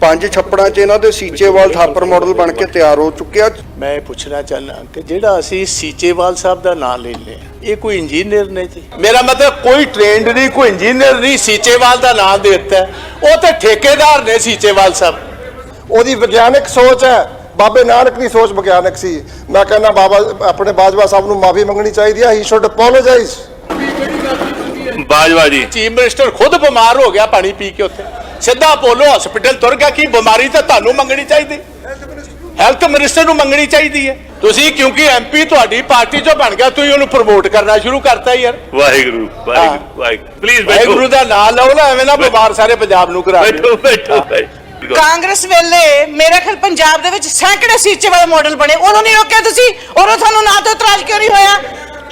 ਪੰਜ ਛੱਪੜਾਂ 'ਚ ਇਹਨਾਂ ਦੇ ਸੀਚੇਵਾਲ ਥਾਪਰ ਮਾਡਲ ਬਣ ਕੇ ਤਿਆਰ ਹੋ ਚੁੱਕਿਆ। ਮੈਂ ਇਹ ਪੁੱਛਣਾ ਚਾਹੁੰਦਾ ਕਿ ਜਿਹੜਾ ਅਸੀਂ ਸੀਚੇਵਾਲ ਸਾਹਿਬ ਦਾ ਨਾਮ ਲੈਂਦੇ ਹਾਂ ਇਹ ਕੋਈ ਇੰਜੀਨੀਅਰ ਨੇ ਜੀ? ਮੇਰਾ ਮਤਲਬ ਕੋਈ ਟ੍ਰੇਨਡ ਨਹੀਂ ਕੋਈ ਇੰਜੀਨੀਅਰ ਨਹੀਂ ਸੀਚੇਵਾਲ ਦਾ ਨਾਮ ਦੇ ਦਿੱਤਾ। ਉਹ ਤੇ ਠੇਕੇਦਾਰ ਨੇ ਸੀਚੇਵਾਲ ਸਾਹਿਬ। ਉਹਦੀ ਵਿਗਿਆਨਕ ਸੋਚ ਹੈ। ਬਾਬੇ ਨਾਨਕ ਦੀ ਸੋਚ ਵਿਗਿਆਨਕ ਸੀ। ਮੈਂ ਕਹਿੰਦਾ ਬਾਬਾ ਆਪਣੇ ਬਾਜਵਾ ਸਾਹਿਬ ਨੂੰ ਮਾਫੀ ਮੰਗਣੀ ਚਾਹੀਦੀ ਹੈ। ਹੀ ਸ਼ੁੱਡ ਅਪੋਲੋਜਾਈਜ਼ ਬਾਜਵਾ ਜੀ। ਚੀਫ ਮਿਨਿਸਟਰ ਖੁਦ ਬਿਮਾਰ ਹੋ ਗਿਆ ਪਾਣੀ ਪੀ ਕੇ ਉੱਥੇ। ਸਿੱਧਾ ਅਪੋਲੋ ਹਸਪੀਟਲ ਤੁਰ ਗਿਆ ਕੀ ਬਿਮਾਰੀ ਤਾਂ ਤੁਹਾਨੂੰ ਮੰਗਣੀ ਚਾਹੀਦੀ? ਹੈਲਥ ਮਿਨਿਸਟਰ ਨੂੰ ਮੰਗਣੀ ਚਾਹੀਦੀ ਹੈ। ਤੁਸੀਂ ਕਿਉਂਕਿ ਐਮਪੀ ਤੁਹਾਡੀ ਪਾਰਟੀ ਚੋਂ ਬਣ ਗਿਆ ਤੁਸੀਂ ਉਹਨੂੰ ਪ੍ਰਮੋਟ ਕਰਨਾ ਸ਼ੁਰੂ ਕਰਤਾ ਯਾਰ। ਵਾਹਿਗੁਰੂ ਵਾਹਿਗੁਰੂ ਵਾਹਿਗੁਰੂ। ਪਲੀਜ਼ ਬੈਠੋ। ਵਾਹਿਗੁਰੂ ਦਾ ਨਾਮ ਲਓ ਨਾ ਐਵੇਂ ਨਾ ਬਿਮਾਰ ਸਾਰੇ ਪੰਜਾਬ ਨੂੰ ਕਰਾ ਬੈਠੋ ਬੈਠੋ। ਕਾਂਗਰਸ ਵੇਲੇ ਮੇਰੇ ਖਿਆਲ ਪੰਜਾਬ ਦੇ ਵਿੱਚ ਸੈਂਕੜੇ ਸੀਚੇ ਵਾਲੇ ਮਾਡਲ ਬਣੇ। ਉਹਨੂੰ ਨਹੀਂ ਰੋਕਿਆ ਤੁਸੀਂ ਔਰ ਤੁਹਾਨੂੰ ਨਾ ਤੋਂ ਇਤਰਾਜ਼ ਕਿਉਂ ਨਹੀਂ ਹੋਇਆ?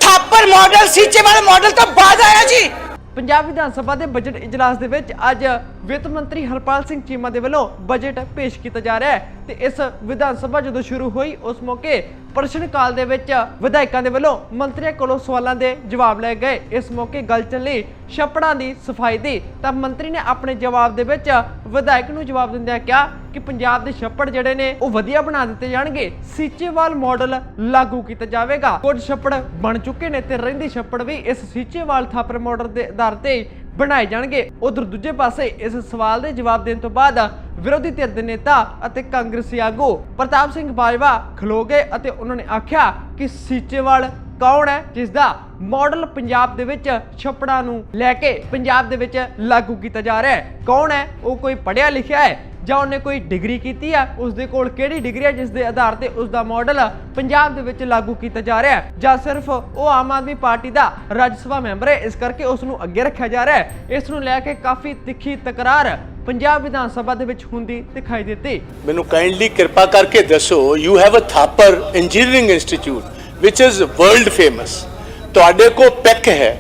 ਥਾਪਰ ਮਾਡਲ ਸੀਚੇ ਵਾਲੇ ਮਾਡਲ ਤਾਂ ਬਾਅਦ ਆਇਆ ਜੀ। ਪੰਜਾਬ ਵਿਧਾਨ ਸਭਾ ਦੇ ਬਜਟ ਇਜਲਾਸ ਦੇ ਵਿੱਚ ਅੱਜ ਵਿੱਤ ਮੰਤਰੀ ਹਰਪਾਲ ਸਿੰਘ ਚੀਮਾ ਦੇ ਵੱਲੋਂ ਬਜਟ ਪੇਸ਼ ਕੀਤਾ ਜਾ ਰਿਹਾ ਹੈ ਤੇ ਇਸ ਵਿਧਾਨ ਸਭਾ ਜਦੋਂ ਸ਼ੁਰੂ ਹੋਈ, ਉਸ ਮੌਕੇ ਪ੍ਰਸ਼ਨ ਕਾਲ ਦੇ ਵਿੱਚ ਵਿਧਾਇਕਾਂ ਦੇ ਵੱਲੋਂ ਮੰਤਰੀਆਂ ਕੋਲੋਂ ਸਵਾਲਾਂ ਦੇ ਜਵਾਬ ਲਏ ਗਏ। ਇਸ ਮੌਕੇ ਗੱਲ ਚੱਲੀ ਛੱਪੜਾਂ ਦੀ ਸਫ਼ਾਈ ਦੀ। ਤਾਂ ਮੰਤਰੀ ਨੇ ਆਪਣੇ ਜਵਾਬ ਦੇ ਵਿੱਚ ਵਿਧਾਇਕ ਨੂੰ ਜਵਾਬ ਦਿੰਦਿਆਂ ਕਿਹਾ ਕਿ ਪੰਜਾਬ ਦੇ ਛੱਪੜ ਜਿਹੜੇ ਨੇ, ਉਹ ਵਧੀਆ ਬਣਾ ਦਿੱਤੇ ਜਾਣਗੇ। ਸੀਚੇਵਾਲ ਮਾਡਲ ਲਾਗੂ ਕੀਤਾ ਜਾਵੇਗਾ। ਕੁਝ ਛੱਪੜ ਬਣ ਚੁੱਕੇ ਨੇ ਤੇ ਰਹਿੰਦੀ ਛੱਪੜ ਵੀ ਇਸ ਸੀਚੇਵਾਲ ਥਾਪਰ ਮਾਡਲ ਦੇ ਆਧਾਰ ਤੇ ਬਣਾਏ ਜਾਣਗੇ। ਉਧਰ ਦੂਜੇ ਪਾਸੇ ਇਸ ਸਵਾਲ ਦੇ ਜਵਾਬ ਦੇਣ ਤੋਂ ਬਾਅਦ ਵਿਰੋਧੀ ਧਿਰ ਦੇ ਨੇਤਾ ਅਤੇ ਕਾਂਗਰਸੀ ਆਗੂ ਪ੍ਰਤਾਪ ਸਿੰਘ ਬਾਜਵਾ ਖਲੋ ਗਏ ਅਤੇ ਉਹਨਾਂ ਨੇ ਆਖਿਆ ਕਿ ਸੀਚੇਵਾਲ ਕੌਣ ਹੈ ਜਿਸ ਦਾ ਮਾਡਲ ਪੰਜਾਬ ਦੇ ਵਿੱਚ ਛੱਪੜਾਂ ਨੂੰ ਲੈ ਕੇ ਪੰਜਾਬ ਦੇ ਵਿੱਚ ਲਾਗੂ ਕੀਤਾ ਜਾ ਰਿਹਾ ਹੈ। ਕੌਣ ਹੈ, ਉਹ ਕੋਈ ਪੜ੍ਹਿਆ ਲਿਖਿਆ ਹੈ ਜਾਂ ਉਹਨੇ ਕੋਈ ਡਿਗਰੀ ਕੀਤੀ ਹੈ ਉਸ ਦੇ ਕੋਲ ਕਿਹੜੀ ਡਿਗਰੀ ਹੈ ਜਿਸ ਦੇ ਆਧਾਰ ਤੇ ਉਸ ਦਾ ਮਾਡਲ ਪੰਜਾਬ ਦੇ ਵਿੱਚ ਲਾਗੂ ਕੀਤਾ ਜਾ ਰਿਹਾ ਹੈ। ਜਾਂ ਸਿਰਫ ਉਹ ਆਮ ਆਦਮੀ ਪਾਰਟੀ ਦਾ ਰਾਜ ਸਭਾ ਮੈਂਬਰ ਹੈ, ਇਸ ਕਰਕੇ ਉਸ ਨੂੰ ਅੱਗੇ ਰੱਖਿਆ ਜਾ ਰਿਹਾ ਹੈ। ਇਸ ਨੂੰ ਲੈ ਕੇ ਕਾਫੀ ਤਿੱਖੀ ਤਕਰਾਰ ਪੰਜਾਬ ਵਿਧਾਨ ਸਭਾ ਦੇ ਵਿੱਚ ਹੁੰਦੀ ਦਿਖਾਈ ਦਿੱਤੀ। ਮੈਨੂੰ ਕਾਈਂਡਲੀ ਕਿਰਪਾ ਕਰਕੇ ਦੱਸੋ you have a Thapar engineering institute which is world famous ਤੁਹਾਡੇ ਕੋ ਪੈਕ ਹੈ।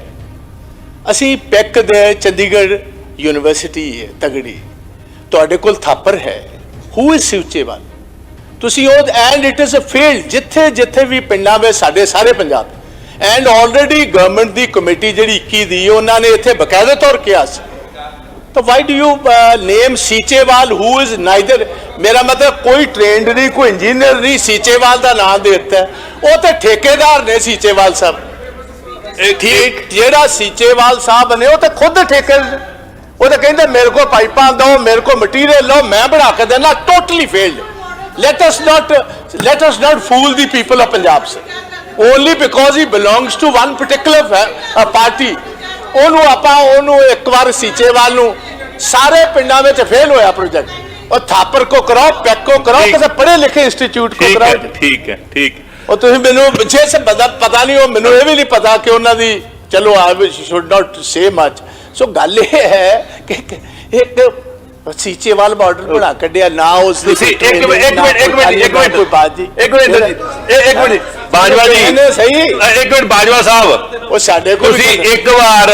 ਅਸੀਂ ਪੈਕ ਦੇ ਚੰਡੀਗੜ੍ਹ ਯੂਨੀਵਰਸਿਟੀ ਤਗੜੀ। ਤੁਹਾਡੇ ਕੋਲ ਥਾਪਰ ਹੈ। ਹੂ ਇਜ਼ ਸਿਵਚੇਵਾਲ ਤੁਸੀਂ ਉਹ and it is a field ਜਿੱਥੇ ਜਿੱਥੇ ਵੀ ਪਿੰਡਾਂ ਵਿੱਚ ਸਾਡੇ ਸਾਰੇ ਪੰਜਾਬ ਐਂਡ ਆਲਰੇਡੀ ਗਵਰਨਮੈਂਟ ਦੀ ਕਮੇਟੀ ਜਿਹੜੀ 21 ਦੀ ਉਹਨਾਂ ਨੇ ਇੱਥੇ ਬਕਾਇਦਾ ਤੌਰ ਕਿਹਾ ਸੀ। ਤਾਂ why do you name Seechewal who is neither ਮੇਰਾ ਮਤਲਬ ਕੋਈ ਟ੍ਰੇਨਡ ਨਹੀਂ ਕੋਈ ਇੰਜੀਨੀਅਰ ਨਹੀਂ ਸੀਚੇਵਾਲ ਦਾ ਨਾਮ ਦੇ ਦਿੱਤਾ। ਉਹ ਤੇ ਠੇਕੇਦਾਰ ਨੇ ਸੀਚੇਵਾਲ ਸਾਹਿਬ। ਠੀਕ। ਜਿਹੜਾ ਸੀਚੇਵਾਲ ਸਾਹਿਬ ਨੇ ਉਹ ਤਾਂ ਖੁਦ ਠੇਕੇ ਉਹ ਤਾਂ ਕਹਿੰਦੇ ਮੇਰੇ ਕੋਲ ਪਾਈਪਾਂ ਦਿਓ ਮੇਰੇ ਕੋਲ ਮਟੀਰੀਅਲ ਲਓ ਮੈਂ ਬਣਾ ਕੇ ਦੇਣਾ totally failed let us not let us not fool the people of Punjab sir only because he belongs to one particular party ਉਹਨੂੰ ਆਪਾਂ ਉਹਨੂੰ ਇੱਕ ਵਾਰ ਸੀਚੇਵਾਲ ਨੂੰ ਸਾਰੇ ਪਿੰਡਾਂ ਵਿੱਚ ਫੇਲ ਹੋਇਆ ਪ੍ਰੋਜੈਕਟ ਉਹ ਥਾਪਰ ਕੋ ਕਰਾਓ ਪੈਕ ਕੋ ਕਰਾਓ। ਕਿਸੇ ਪੜ੍ਹੇ ਲਿਖੇ ਇੰਸਟੀਚਿਊਟ ਕੋ ਕਰਾਓ। ਠੀਕ ਹੈ ਠੀਕ ਉਹ ਤੁਸੀਂ ਮੈਨੂੰ ਪਿੱਛੇ ਸੇ ਪਤਾ ਪਤਾ ਨਹੀਂ ਉਹ ਮੈਨੂੰ ਇਹ ਵੀ ਨਹੀਂ ਪਤਾ ਕਿ ਉਹਨਾਂ ਦੀ ਚਲੋ ਆਈ should not say much so ਗੱਲ ਇਹ ਹੈ ਕਿ ਇੱਕ ਸੀਚੇਵਾਲ ਬਾਰਡਰ ਬਣਾ ਕੱਢਿਆ ਨਾ ਉਸ ਦੀ ਤੁਸੀਂ ਇੱਕ ਮਿੰਟ ਇੱਕ ਮਿੰਟ ਇੱਕ ਮਿੰਟ ਇੱਕ ਨਾ ਕੋਈ ਬਾਤ ਮਿੰਟ। ਜੀ ਇੱਕ ਮਿੰਟ ਜੀ, ਇਹ ਇੱਕ ਮਿੰਟ। ਬਾਜਵਾ ਜੀ। ਇਹਨੇ ਸਹੀ। ਇੱਕ ਮਿੰਟ ਬਾਜਵਾ ਸਾਹਿਬ। ਉਹ ਸਾਡੇ ਕੋਲ ਤੁਸੀਂ ਇੱਕ ਵਾਰ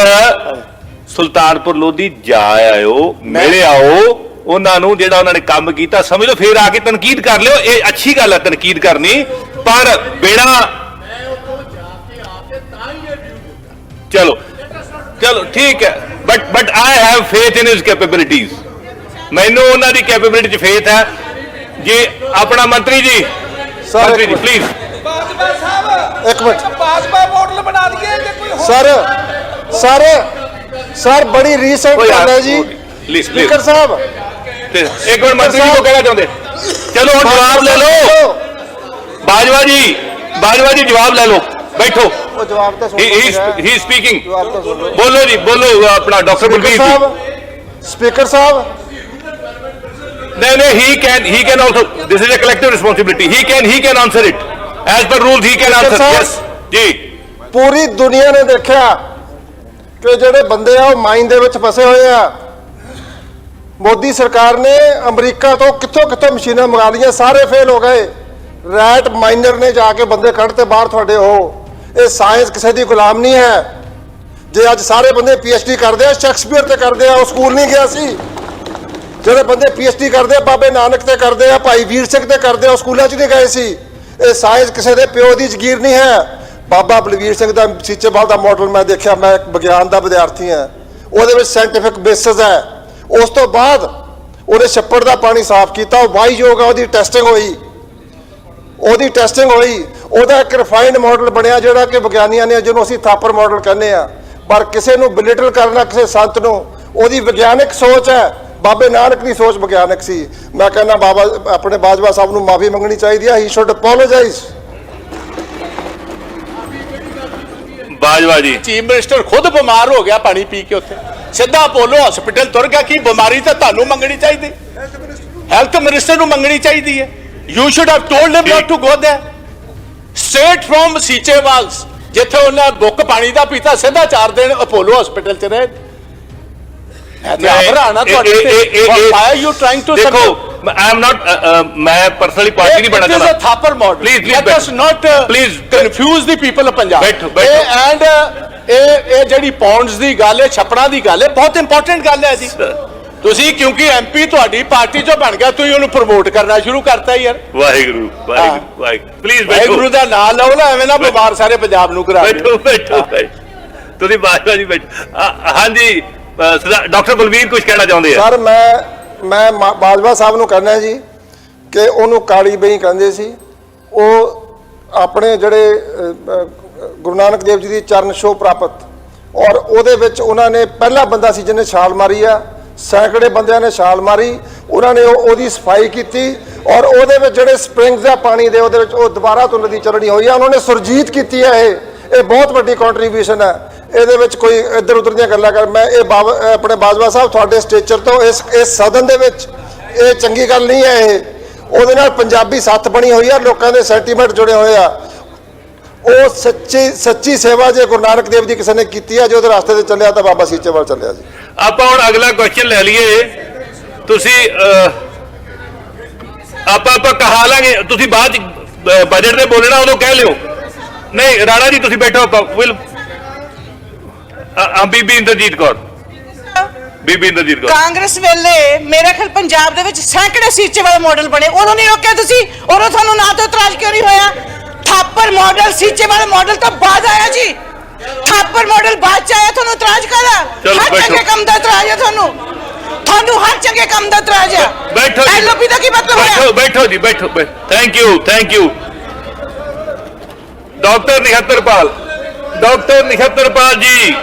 ਸੁਲਤਾਨਪੁਰ ਲੋਧੀ ਜਾ ਆਇਓ ਮਿਲ ਆਓ। ਉਹਨਾਂ ਨੂੰ ਜਿਹੜਾ ਉਹਨਾਂ ਨੇ ਕੰਮ ਕੀਤਾ ਸਮਝ ਲਓ ਫੇਰ ਆ ਕੇ ਤਨਕੀਦ ਕਰ ਲਿਓ। ਇਹ ਅੱਛੀ ਗੱਲ ਹੈ ਤਨਕੀਦ ਕਰਨੀ। ਪਰ ਬਿਨਾ ਚਲੋ। ਚਲੋ ਠੀਕ ਹੈ। But but I have faith in his capabilities ਮੈਨੂੰ ਉਹਨਾਂ ਦੀ ਕੈਪੇਬਿਲਿਟੀ 'ਚ ਫੇਥ ਹੈ। ਜੇ ਆਪਣਾ ਮੰਤਰੀ ਜੀ। Sir, ਮੰਤਰੀ ਜੀ ਪਲੀਜ਼ ਬਾਜਵਾ ਸਾਹਿਬ ਇੱਕ ਮਿੰਟ। ਬਾਜਵਾ ਮਾਡਲ ਬਣਾ ਦਈਏ ਜੇ ਕੋਈ ਹੋਰ ਸਰ ਸਰ ਸਰ ਬੜੀ ਰੀਸੈਂਟ ਗੱਲ ਹੈ ਜੀ। please, speaker. ਸਾਹਿਬ। ਤੇ ਇੱਕ ਮਿੰਟ ਮੰਤਰੀ ਜੀ ਕੋ ਕਹਿਣਾ ਚਾਹੁੰਦੇ। ਚਲੋ ਹੁਣ ਜਵਾਬ ਲੈ ਲਓ। ਬਾਜਵਾ ਜੀ ਬਾਜਵਾ ਜੀ ਜਵਾਬ ਲੈ ਲਓ। ਬੈਠੋ ਉਹ ਜਵਾਬ ਤਾਂ ਸੁਣ ਹੀ ਲਓ ਹੀ ਸਪੀਕਿੰਗ ਜਵਾਬ ਤਾਂ ਸੁਣ ਲਓ ਬੋਲੋ ਜੀ ਬੋਲੋ ਆਪਣਾ ਡਾਕਟਰ ਸਪੀਕਰ ਬਲਬੀਰ ਜੀ ਸਾਹਿਬ ਸਪੀਕਰ ਸਾਹਿਬ ਨਹੀਂ ਨਹੀਂ he can he can also this is a collective responsibility he can he can answer it as per rules he can answer Sahib. Yes ਜੀ ਪੂਰੀ ਦੁਨੀਆ ਨੇ ਦੇਖਿਆ ਕਿ ਜਿਹੜੇ ਬੰਦੇ ਆ ਉਹ ਮਾਈਨ ਦੇ ਵਿੱਚ ਫਸੇ ਹੋਏ ਆ ਮੋਦੀ ਸਰਕਾਰ ਨੇ ਅਮਰੀਕਾ ਤੋਂ ਕਿੱਥੋਂ ਕਿੱਥੋਂ ਮਸ਼ੀਨਾਂ ਮੰਗਾ ਲਈਆਂ ਸਾਰੇ ਫੇਲ ਹੋ ਗਏ ਰੈਟ ਮਾਈਨਰ ਨੇ ਜਾ ਕੇ ਬੰਦੇ ਕੱਢ ਤੇ ਬਾਹਰ ਤੁਹਾਡੇ ਹੋ ਇਹ ਸਾਇੰਸ ਕਿਸੇ ਦੀ ਗੁਲਾਮ ਨਹੀਂ ਹੈ। ਜੇ ਅੱਜ ਸਾਰੇ ਬੰਦੇ ਪੀਐਚਡੀ ਕਰਦੇ ਆ ਸ਼ੈਕਸਪੀਅਰ ਤੇ ਕਰਦੇ ਆ, ਉਹ ਸਕੂਲ ਨਹੀਂ ਗਿਆ ਸੀ। ਜਿਹੜੇ ਬੰਦੇ ਪੀਐਚਡੀ ਕਰਦੇ ਆ, ਬਾਬੇ ਨਾਨਕ ਤੇ ਕਰਦੇ ਆ, ਭਾਈ ਵੀਰ ਸਿੰਘ ਤੇ ਕਰਦੇ ਆ, ਉਹ ਸਕੂਲਾਂ 'ਚ ਨਹੀਂ ਗਏ ਸੀ। ਇਹ ਸਾਇੰਸ ਕਿਸੇ ਦੇ ਪਿਓ ਦੀ ਜ਼ਗੀਰ ਨਹੀਂ ਹੈ। ਬਾਬਾ ਬਲਵੀਰ ਸਿੰਘ ਦਾ ਸੀਚੇਵਾਲ ਦਾ ਮਾਡਲ ਮੈਂ ਦੇਖਿਆ, ਮੈਂ ਇੱਕ ਵਿਗਿਆਨ ਦਾ ਵਿਦਿਆਰਥੀ ਹਾਂ। ਉਹਦੇ ਵਿੱਚ ਸਾਇੰਟੀਫਿਕ ਬੇਸਿਸ ਹੈ। ਉਸ ਤੋਂ ਬਾਅਦ ਉਹਨੇ ਛੱਪੜ ਦਾ ਪਾਣੀ ਸਾਫ਼ ਕੀਤਾ, ਉਹ ਵਾਹੀਯੋਗ ਆ, ਉਹਦੀ ਟੈਸਟਿੰਗ ਹੋਈ। ਉਹਦੀ ਟੈਸਟਿੰਗ ਹੋਈ। ਉਹਦਾ ਇੱਕ ਰਿਫਾਈਨਡ ਮਾਡਲ ਬਣਿਆ ਜਿਹੜਾ ਕਿ ਵਿਗਿਆਨੀਆਂ ਨੇ ਜਿਹਨੂੰ ਅਸੀਂ ਥਾਪਰ ਮਾਡਲ ਕਹਿੰਦੇ ਆ ਪਰ ਕਿਸੇ ਨੂੰ ਬਿਲਿਟਲ ਕਰਨਾ ਕਿਸੇ ਸੰਤ ਨੂੰ ਉਹਦੀ ਵਿਗਿਆਨਕ ਸੋਚ ਹੈ। ਬਾਬੇ ਨਾਨਕ ਦੀ ਸੋਚ ਵਿਗਿਆਨਕ ਸੀ। ਮੈਂ ਕਹਿੰਦਾ ਬਾਬਾ ਆਪਣੇ ਬਾਜਵਾ ਸਾਹਿਬ ਨੂੰ ਮਾਫੀ ਮੰਗਣੀ ਚਾਹੀਦੀ ਹੈ। ਹੀ ਸ਼ੁੱਡ ਅਪੋਲੋਜਾਈਜ਼ ਬਾਜਵਾ ਜੀ। ਚੀਫ ਮਿਨਿਸਟਰ ਖੁਦ ਬਿਮਾਰ ਹੋ ਗਿਆ ਪਾਣੀ ਪੀ ਕੇ ਉੱਥੇ। ਸਿੱਧਾ ਅਪੋਲੋ ਹਸਪੀਟਲ ਤੁਰ ਗਿਆ ਕੀ ਬਿਮਾਰੀ ਤਾਂ ਤੁਹਾਨੂੰ ਮੰਗਣੀ ਚਾਹੀਦੀ। ਹੈਲਥ ਮਿਨਿਸਟਰ ਨੂੰ ਮੰਗਣੀ ਚਾਹੀਦੀ ਹੈ। You should have told him not to go there straight from Seechewal's ਜਿੱਥੇ ਉਹਨਾਂ ਬੁੱਕ ਪਾਣੀ ਦਾ ਪੀਤਾ ਸਿੱਧਾ ਚਾਰ ਦਿਨ ਅਪੋਲੋ ਹਸਪੀਟਲ ਚ ਰਹੇ। ਤੁਹਾਡੇ ਤੇ। ਯੂ ਟ੍ਰਾਈਂਗ ਟੂ ਦੇਖੋ ਆਈ ਐਮ ਨਾਟ ਮੈਂ ਪਰਸਨਲੀ ਪਾਰਟੀ ਨਹੀਂ ਥਾਪਰ ਮਾਡਲ ਬੈਠੋ, ਬੈਠੋ। ਐਂਡ ਇਹ ਇਹ ਜਿਹੜੀ ਪੌਂਡਸ ਦੀ ਗੱਲ ਹੈ ਛਪੜਾ ਦੀ ਗੱਲ ਹੈ ਬਹੁਤ ਇੰਪੋਰਟੈਂਟ ਗੱਲ ਹੈ ਜੀ। ਤੁਸੀਂ ਕਿਉਂਕਿ ਐਮਪੀ ਤੁਹਾਡੀ ਪਾਰਟੀ ਚੋਂ ਬਣ ਗਿਆ ਤੁਸੀਂ ਉਹਨੂੰ ਪ੍ਰਮੋਟ ਕਰਨਾ ਸ਼ੁਰੂ ਕਰਤਾ ਯਾਰ। ਵਾਹਿਗੁਰੂ ਵਾਹਿਗੁਰੂ ਵਾਹਿਗੁਰੂ। ਪਲੀਜ਼ ਬੈਠੋ। ਵਾਹਿਗੁਰੂ ਦਾ ਨਾਮ ਲਓ ਨਾ ਐਵੇਂ ਨਾ ਬਿਮਾਰ ਸਾਰੇ ਪੰਜਾਬ ਨੂੰ ਕਰਾ ਬੈਠੋ ਬੈਠੋ। ਤੁਸੀਂ ਬਾਜਵਾ ਜੀ ਬੈਠੋ। ਹਾਂਜੀ ਡਾਕਟਰ ਬਲਵੀਰ ਕੁਝ ਕਹਿਣਾ ਚਾਹੁੰਦੇ ਆ? ਸਰ ਮੈਂ ਮੈਂ ਬਾਜਵਾ ਸਾਹਿਬ ਨੂੰ ਕਹਿੰਦਾ ਜੀ ਕਿ ਉਹਨੂੰ ਕਾਲੀ ਬਈ ਕਹਿੰਦੇ ਸੀ। ਉਹ ਆਪਣੇ ਜਿਹੜੇ ਗੁਰੂ ਨਾਨਕ ਦੇਵ ਜੀ ਦੀ ਚਰਨ ਛੋਹ ਪ੍ਰਾਪਤ। ਔਰ ਉਹਦੇ ਵਿੱਚ ਉਹਨਾਂ ਨੇ ਪਹਿਲਾ ਬੰਦਾ ਸੀ ਜਿਹਨੇ ਛਾਲ ਮਾਰੀ ਆ। ਸੈਂਕੜੇ ਬੰਦਿਆਂ ਨੇ ਛਾਲ ਮਾਰੀ, ਉਹਨਾਂ ਨੇ ਉਹ- ਉਹਦੀ ਸਫ਼ਾਈ ਕੀਤੀ ਔਰ ਉਹਦੇ ਵਿੱਚ ਜਿਹੜੇ ਸਪ੍ਰਿੰਗਸ ਆ ਪਾਣੀ ਦੇ ਉਹਦੇ ਵਿੱਚ ਉਹ ਦੁਬਾਰਾ ਤੋਂ ਨਦੀ ਚੱਲਣੀ ਹੋਈ ਆ, ਉਹਨਾਂ ਨੇ ਸੁਰਜੀਤ ਕੀਤੀ ਹੈ ਇਹ। ਇਹ ਬਹੁਤ ਵੱਡੀ ਕੰਟਰੀਬਿਊਸ਼ਨ ਹੈ ਇਹਦੇ ਵਿੱਚ ਕੋਈ ਇੱਧਰ ਉੱਧਰ ਦੀਆਂ ਗੱਲਾਂ ਕਰ, ਮੈਂ ਇਹ ਬਾਬ- ਆਪਣੇ ਬਾਜਵਾ ਸਾਹਿਬ ਤੁਹਾਡੇ ਸਟੇਚਰ ਤੋਂ ਇਸ ਇਸ ਸਦਨ ਦੇ ਵਿੱਚ ਇਹ ਚੰਗੀ ਗੱਲ ਨਹੀਂ ਹੈ ਇਹ। ਉਹਦੇ ਨਾਲ ਪੰਜਾਬੀ ਸੱਥ ਬਣੀ ਹੋਈ ਆ, ਲੋਕਾਂ ਦੇ ਸੈਂਟੀਮੈਂਟ ਜੁੜੇ ਹੋਏ ਆ। ਉਹ ਸੱਚੀ ਸੱਚੀ ਸੇਵਾ ਜੇ ਗੁਰੂ ਨਾਨਕ ਦੇਵ ਜੀ ਕਿਸੇ ਨੇ ਕੀਤੀ ਆ ਜੇ ਉਹਦੇ ਰਸਤੇ ਤੇ ਚੱਲਿਆ ਤਾਂ ਬਾਬਾ ਸੀਚੇਵਾਲ ਚੱਲਿਆ ਜੀ। ਆਪਾਂ ਹੁਣ ਅਗਲਾ ਕੁਐਸਚਨ ਲੈ ਲਈਏ। ਤੁਸੀਂ ਆਪਾਂ ਆਪਾਂ ਕਹਾ ਲਾਂਗੇ। ਤੁਸੀਂ ਬਾਅਦ ਬਜਟ ਤੇ ਬੋਲਣਾ ਉਦੋਂ ਕਹਿ ਲਿਓ। ਨਹੀਂ ਰਾਣਾ ਜੀ ਤੁਸੀਂ ਬੈਠੋ ਆਪਾਂ। ਵਿਲ ਆ ਬੀਬੀ ਇੰਦਰਜੀਤ ਕੌਰ। ਬੀਬੀ ਇੰਦਰਜੀਤ ਕੌਰ। ਕਾਂਗਰਸ ਵੇਲੇ ਮੇਰੇ ਖਿਆਲ ਪੰਜਾਬ ਦੇ ਵਿੱਚ ਸੈਂਕੜੇ ਸੀਚੇ ਵਾਲੇ ਮਾਡਲ ਬਣੇ। ਉਦੋਂ ਨਹੀਂ ਰੋਕਿਆ ਤੁਸੀਂ। ਉਦੋਂ ਤੁਹਾਨੂੰ ਨਾ ਤੋਂ ਇਤਰਾਜ਼ ਕਿਉਂ ਨਹੀਂ ਹੋਇਆ? ਥਾਪਰ ਮਾਡਲ ਸੀਚੇ ਵਾਲੇ ਮਾਡਲ ਤਾਂ ਬਾਅਦ ਆਇਆ ਜੀ ਥਾਪਰ ਮਾਡਲ ਬਾਅਦ ਚ ਆਇਆ ਤੁਹਾਨੂੰ ਇਤਰਾਜ ਕਾਹਦਾ ਚਲੋ ਹਰ ਬੈਠੋ। ਚੰਗੇ ਕੰਮ ਦਾ ਇਤਰਾਜ ਹੈ ਤੁਹਾਨੂੰ ਤੁਹਾਨੂੰ ਹਰ ਚੰਗੇ ਕੰਮ ਦਾ ਇਤਰਾਜ ਹੈ ਬੈਠੋ ਜੀ ਐਲਓਪੀ ਦਾ ਕੀ ਮਤਲਬ ਹੋਇਆ ਬੈਠੋ ਬੈਠੋ ਜੀ ਬੈਠੋ thank you thank you doctor Nihattarpal doctor Nihattarpal ji